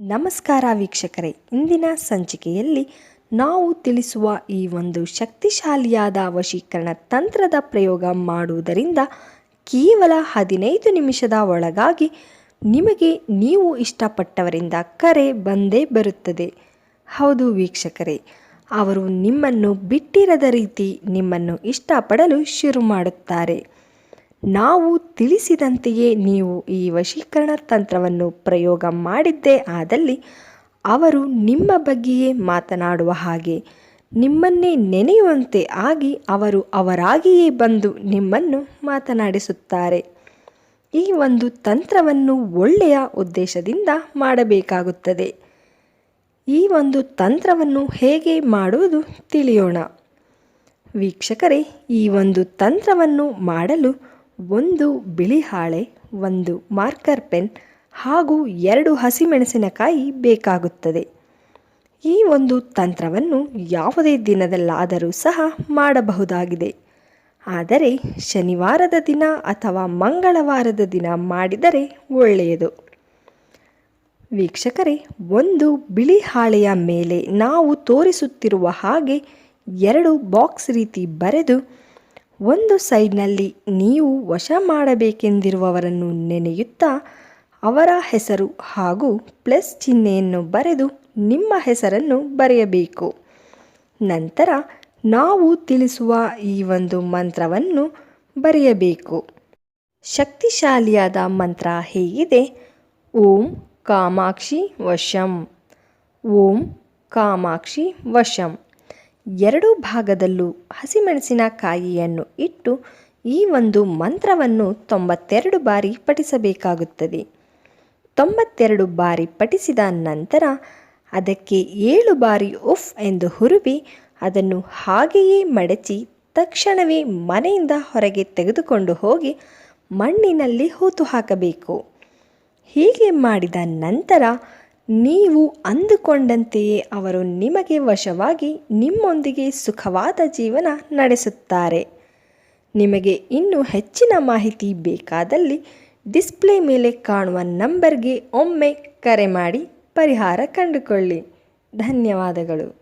ನಮಸ್ಕಾರ ವೀಕ್ಷಕರೇ. ಇಂದಿನ ಸಂಚಿಕೆಯಲ್ಲಿ ನಾವು ತಿಳಿಸುವ ಈ ಒಂದು ಶಕ್ತಿಶಾಲಿಯಾದ ವಶೀಕರಣ ತಂತ್ರದ ಪ್ರಯೋಗ ಮಾಡುವುದರಿಂದ ಕೇವಲ ಹದಿನೈದು ನಿಮಿಷದ ಒಳಗಾಗಿ ನಿಮಗೆ ನೀವು ಇಷ್ಟಪಟ್ಟವರಿಂದ ಕರೆ ಬಂದೇ ಬರುತ್ತದೆ. ಹೌದು ವೀಕ್ಷಕರೇ, ಅವರು ನಿಮ್ಮನ್ನು ಬಿಟ್ಟಿರದ ರೀತಿ ನಿಮ್ಮನ್ನು ಇಷ್ಟಪಡಲು ಶುರು ಮಾಡುತ್ತಾರೆ. ನಾವು ತಿಳಿಸಿದಂತೆಯೇ ನೀವು ಈ ವಶೀಕರಣ ತಂತ್ರವನ್ನು ಪ್ರಯೋಗ ಮಾಡಿದ್ದೇ ಆದಲ್ಲಿ ಅವರು ನಿಮ್ಮ ಬಗ್ಗೆಯೇ ಮಾತನಾಡುವ ಹಾಗೆ ನಿಮ್ಮನ್ನೇ ನೆನೆಯುವಂತೆ ಆಗಿ ಅವರು ಅವರಾಗಿಯೇ ಬಂದು ನಿಮ್ಮನ್ನು ಮಾತನಾಡಿಸುತ್ತಾರೆ. ಈ ಒಂದು ತಂತ್ರವನ್ನು ಒಳ್ಳೆಯ ಉದ್ದೇಶದಿಂದ ಮಾಡಬೇಕಾಗುತ್ತದೆ. ಈ ಒಂದು ತಂತ್ರವನ್ನು ಹೇಗೆ ಮಾಡುವುದು ತಿಳಿಯೋಣ. ವೀಕ್ಷಕರೇ, ಈ ಒಂದು ತಂತ್ರವನ್ನು ಮಾಡಲು ಒಂದು ಬಿಳಿ ಹಾಳೆ, ಒಂದು ಮಾರ್ಕರ್ ಪೆನ್ ಹಾಗೂ ಎರಡು ಹಸಿಮೆಣಸಿನಕಾಯಿ ಬೇಕಾಗುತ್ತದೆ. ಈ ಒಂದು ತಂತ್ರವನ್ನು ಯಾವುದೇ ದಿನದಲ್ಲಾದರೂ ಸಹ ಮಾಡಬಹುದಾಗಿದೆ. ಆದರೆ ಶನಿವಾರದ ದಿನ ಅಥವಾ ಮಂಗಳವಾರದ ದಿನ ಮಾಡಿದರೆ ಒಳ್ಳೆಯದು. ವೀಕ್ಷಕರೇ, ಒಂದು ಬಿಳಿ ಹಾಳೆಯ ಮೇಲೆ ನಾವು ತೋರಿಸುತ್ತಿರುವ ಹಾಗೆ ಎರಡು ಬಾಕ್ಸ್ ರೀತಿ ಬರೆದು ಒಂದು ಸೈಡ್ನಲ್ಲಿ ನೀವು ವಶ ಮಾಡಬೇಕೆಂದಿರುವವರನ್ನು ನೆನೆಯುತ್ತಾ ಅವರ ಹೆಸರು ಹಾಗೂ ಪ್ಲಸ್ ಚಿಹ್ನೆಯನ್ನು ಬರೆದು ನಿಮ್ಮ ಹೆಸರನ್ನು ಬರೆಯಬೇಕು. ನಂತರ ನಾವು ತಿಳಿಸುವ ಈ ಒಂದು ಮಂತ್ರವನ್ನು ಬರೆಯಬೇಕು. ಶಕ್ತಿಶಾಲಿಯಾದ ಮಂತ್ರ ಹೇಗಿದೆ? ಓಂ ಕಾಮಾಕ್ಷಿ ವಶಂ. ಓಂ ಕಾಮಾಕ್ಷಿ ವಶಂ. ಎರಡೂ ಭಾಗದಲ್ಲೂ ಹಸಿಮೆಣಸಿನಕಾಯಿಯನ್ನು ಇಟ್ಟು ಈ ಒಂದು ಮಂತ್ರವನ್ನು ತೊಂಬತ್ತೆರಡು ಬಾರಿ ಪಠಿಸಬೇಕಾಗುತ್ತದೆ. ತೊಂಬತ್ತೆರಡು ಬಾರಿ ಪಠಿಸಿದ ನಂತರ ಅದಕ್ಕೆ ಏಳು ಬಾರಿ ಉಫ್ ಎಂದು ಹುರುಬಿ ಅದನ್ನು ಹಾಗೆಯೇ ಮಡಚಿ ತಕ್ಷಣವೇ ಮನೆಯಿಂದ ಹೊರಗೆ ತೆಗೆದುಕೊಂಡು ಹೋಗಿ ಮಣ್ಣಿನಲ್ಲಿ ಹೂತು ಹಾಕಬೇಕು. ಹೀಗೆ ಮಾಡಿದ ನಂತರ ನೀವು ಅಂದುಕೊಂಡಂತೆಯೇ ಅವರು ನಿಮಗೆ ವಶವಾಗಿ ನಿಮ್ಮೊಂದಿಗೆ ಸುಖವಾದ ಜೀವನ ನಡೆಸುತ್ತಾರೆ. ನಿಮಗೆ ಇನ್ನೂ ಹೆಚ್ಚಿನ ಮಾಹಿತಿ ಬೇಕಾದಲ್ಲಿ ಡಿಸ್ಪ್ಲೇ ಮೇಲೆ ಕಾಣುವ ನಂಬರ್ಗೆ ಒಮ್ಮೆ ಕರೆ ಮಾಡಿ ಪರಿಹಾರ ಕಂಡುಕೊಳ್ಳಿ. ಧನ್ಯವಾದಗಳು.